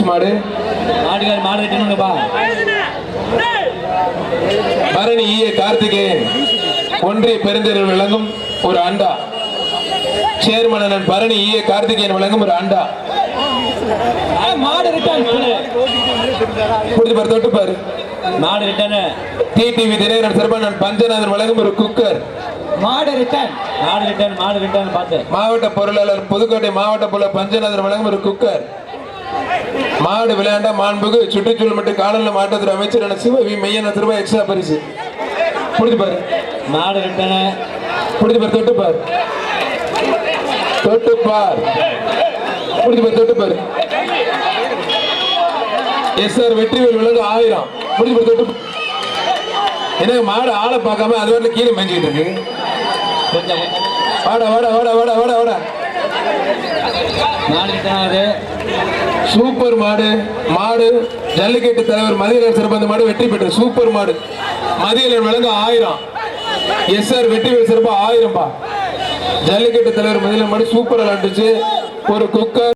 Next மாடு. மாடுகார் மாடு கட்டணுங்கப்பா பரணி ஈய கார்த்திகேயன். ஒன்றிய பெருந்தெருவில் விளங்கும் ஒரு அண்டா சேர்மன் அண்ணன் பரணி ஈய கார்த்திகேயன் விளங்கும் ஒரு அண்டா மாடு ரிட்டர்ன் புரிஞ்சு பாரு தொட்டு பாரு. மாடு ரிட்டர்னு டிடிவி தினகரன் சிறப்பான பஞ்சநாதன் வழங்கும் ஒரு குக்கர். மாடு ரிட்டர்ன் மாடு ரிட்டர்ன் மாடு ரிட்டர்ன் பார்த்து. மாவட்ட பொருளாளர் புதுக்கோட்டை மாவட்ட பொருளாளர் பஞ்சநாதன் வழங்கும் ஒரு குக்கர். மாடு விளையாண்டா மாண்புகு சுற்றுச்சூழல் மற்றும் காலநிலை மாற்றத்துறை அமைச்சர் என சிவ வி மெய்யன ரூபாய் எக்ஸ்ட்ரா பரிசு. புரிஞ்சு பாரு. மாடு ரிட்டர்னு புரிஞ்சு பாரு தொட்டு பாரு. தொட்டு பார். புரிஞ்சு பாரு தொட்டு பாரு. எஸ் சார் வெற்றிவேல் விலங்கு ஆயிரம். புரிஞ்சு பாரு தொட்டு. என்ன மாடு ஆளை பார்க்காம அது வரல கீழே மேய்ஞ்சிக்கிட்டு இருக்கு. வாடா வாடா வாடா வாடா வாடா வாடா. நாளைக்கு சூப்பர் மாடு மாடு ஜல்லிக்கட்டு தலைவர் மதியலன் சிறப்பு அந்த மாடு வெற்றி பெற்று சூப்பர் மாடு. மதியலன் விலங்கு ஆயிரம். எஸ் சார் வெற்றி சிறப்பு ஆயிரம் பா ஜல்லிக்கட்டு தலைவர் மதியலன் மாடு சூப்பராக விளாண்டுச்சு ஒரு குக்கர்.